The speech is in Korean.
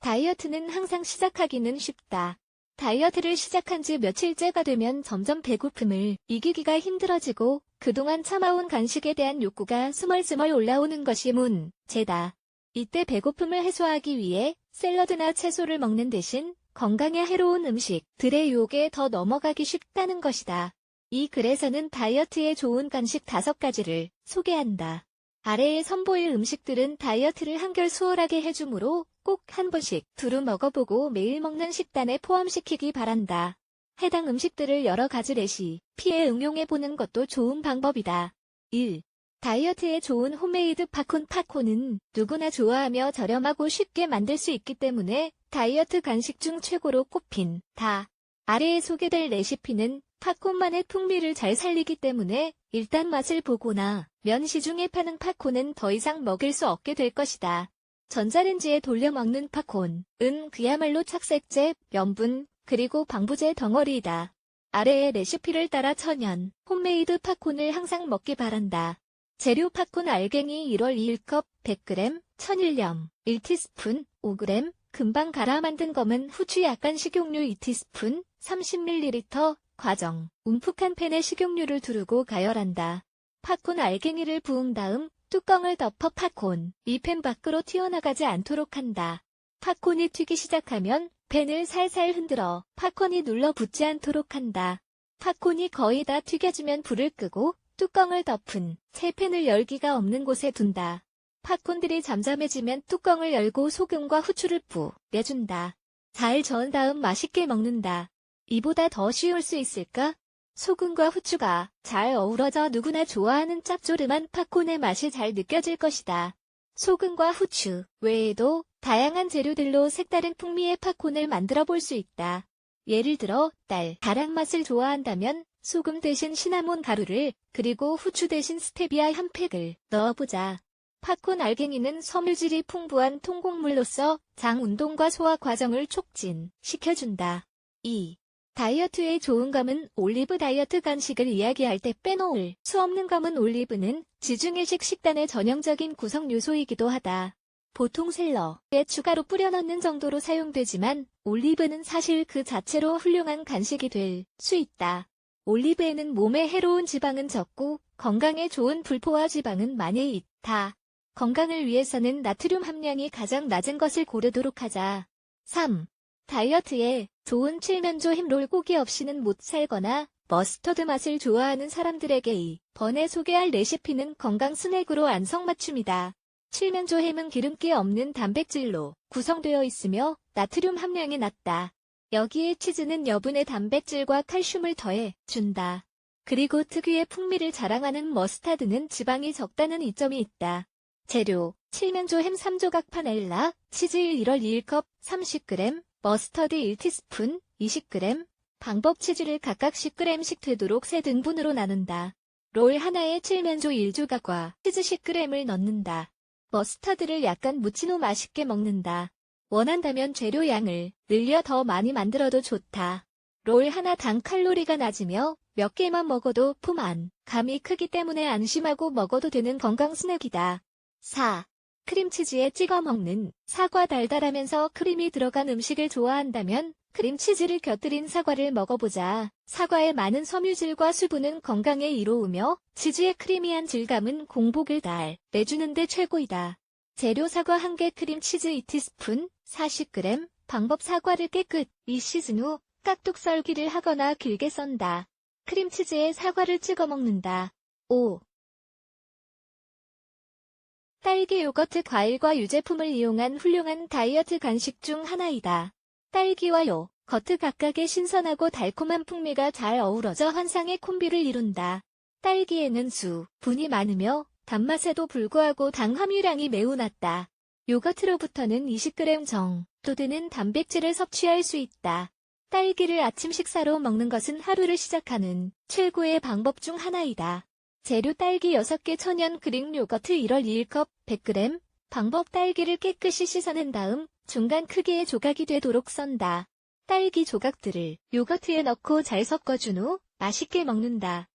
다이어트는 항상 시작하기는 쉽다. 다이어트를 시작한 지 며칠째가 되면 점점 배고픔을 이기기가 힘들어지고 그동안 참아온 간식에 대한 욕구가 스멀스멀 올라오는 것이 문제다. 이때 배고픔을 해소하기 위해 샐러드나 채소를 먹는 대신 건강에 해로운 음식들의 유혹에 더 넘어가기 쉽다는 것이다. 이 글에서는 다이어트에 좋은 간식 다섯 가지를 소개한다. 아래에 선보일 음식들은 다이어트를 한결 수월하게 해주므로 꼭 한 번씩 두루 먹어보고 매일 먹는 식단에 포함시키기 바란다. 해당 음식들을 여러 가지 레시 피에 응용해보는 것도 좋은 방법이다. 1. 다이어트에 좋은 홈메이드 팝콘 팝콘은 누구나 좋아하며 저렴하고 쉽게 만들 수 있기 때문에 다이어트 간식 중 최고로 꼽힌 다. 아래에 소개될 레시피는 팝콘만의 풍미를 잘 살리기 때문에 일단 맛을 보거나 면 시중에 파는 팝콘은 더 이상 먹을 수 없게 될 것이다. 전자레인지에 돌려 먹는 팝콘 은 그야말로 착색제, 면분, 그리고 방부제 덩어리이다. 아래의 레시피를 따라 천연, 홈메이드 팝콘을 항상 먹기 바란다. 재료 팝콘 알갱이 1월 2컵 100g, 천일염 1티스푼 5g, 금방 갈아 만든 검은 후추 약간 식용유 2티스푼 30ml 과정. 움푹한 팬에 식용유를 두르고 가열한다. 팝콘 알갱이를 부은 다음 뚜껑을 덮어 팝콘 이 팬 밖으로 튀어나가지 않도록 한다. 팝콘이 튀기 시작하면 팬을 살살 흔들어 팝콘이 눌러 붙지 않도록 한다. 팝콘이 거의 다 튀겨지면 불을 끄고 뚜껑을 덮은 채 팬을 열기가 없는 곳에 둔다. 팝콘들이 잠잠해지면 뚜껑을 열고 소금과 후추를 뿌려준다. 잘 저은 다음 맛있게 먹는다. 이보다 더 쉬울 수 있을까? 소금과 후추가 잘 어우러져 누구나 좋아하는 짭조름한 팝콘의 맛이 잘 느껴질 것이다. 소금과 후추 외에도 다양한 재료들로 색다른 풍미의 팝콘을 만들어 볼 수 있다. 예를 들어 딸, 다락 맛을 좋아한다면 소금 대신 시나몬 가루를 그리고 후추 대신 스테비아 한 팩을 넣어보자. 팝콘 알갱이는 섬유질이 풍부한 통곡물로서 장 운동과 소화 과정을 촉진시켜준다. 2. 다이어트에 좋은 감은 올리브 다이어트 간식을 이야기할 때 빼놓을 수 없는 감은 올리브는 지중해식 식단의 전형적인 구성 요소이기도 하다. 보통 샐러드에 추가로 뿌려 넣는 정도로 사용되지만 올리브는 사실 그 자체로 훌륭한 간식이 될 수 있다. 올리브에는 몸에 해로운 지방은 적고 건강에 좋은 불포화 지방은 많이 있다. 건강을 위해서는 나트륨 함량이 가장 낮은 것을 고르도록 하자. 3. 다이어트에 좋은 칠면조 햄롤 고기 없이는 못 살거나 머스터드 맛을 좋아하는 사람들에게 이 번에 소개할 레시피는 건강 스낵으로 안성맞춤이다. 칠면조 햄은 기름기 없는 단백질로 구성되어 있으며 나트륨 함량이 낮다. 여기에 치즈는 여분의 단백질과 칼슘을 더해 준다. 그리고 특유의 풍미를 자랑하는 머스타드는 지방이 적다는 이점이 있다. 재료, 칠면조 햄 3조각 파넬라, 치즈 1월 2컵 30g, 머스터드 1티스푼 20g, 방법 치즈를 각각 10g씩 되도록 세 등분으로 나눈다. 롤 하나에 칠면조 1조각과 치즈 10g을 넣는다. 머스타드를 약간 묻힌 후 맛있게 먹는다. 원한다면 재료 양을 늘려 더 많이 만들어도 좋다. 롤 하나 당 칼로리가 낮으며 몇 개만 먹어도 품 안, 감이 크기 때문에 안심하고 먹어도 되는 건강 스낵이다. 4. 크림치즈에 찍어 먹는 사과 달달하면서 크림이 들어간 음식을 좋아한다면 크림치즈를 곁들인 사과를 먹어보자. 사과의 많은 섬유질과 수분은 건강에 이로우며 치즈의 크리미한 질감은 공복을 달 내주는데 최고이다. 재료 사과 1개 크림치즈 2티스푼 40g 방법 사과를 깨끗 이 씻은 후 깍둑 썰기를 하거나 길게 썬다. 크림치즈에 사과를 찍어 먹는다. 5. 딸기 요거트 과일과 유제품을 이용한 훌륭한 다이어트 간식 중 하나이다. 딸기와 요 거트 각각의 신선하고 달콤한 풍미가 잘 어우러져 환상의 콤비를 이룬다. 딸기에는 수, 분이 많으며 단맛에도 불구하고 당 함유량이 매우 낮다. 요거트로부터는 20g 정도 되는 단백질을 섭취할 수 있다. 딸기를 아침 식사로 먹는 것은 하루를 시작하는 최고의 방법 중 하나이다. 재료 딸기 6개 천연 그릭 요거트 1월 2컵 100g 방법 딸기를 깨끗이 씻어낸 다음 중간 크기의 조각이 되도록 썬다. 딸기 조각들을 요거트에 넣고 잘 섞어준 후 맛있게 먹는다.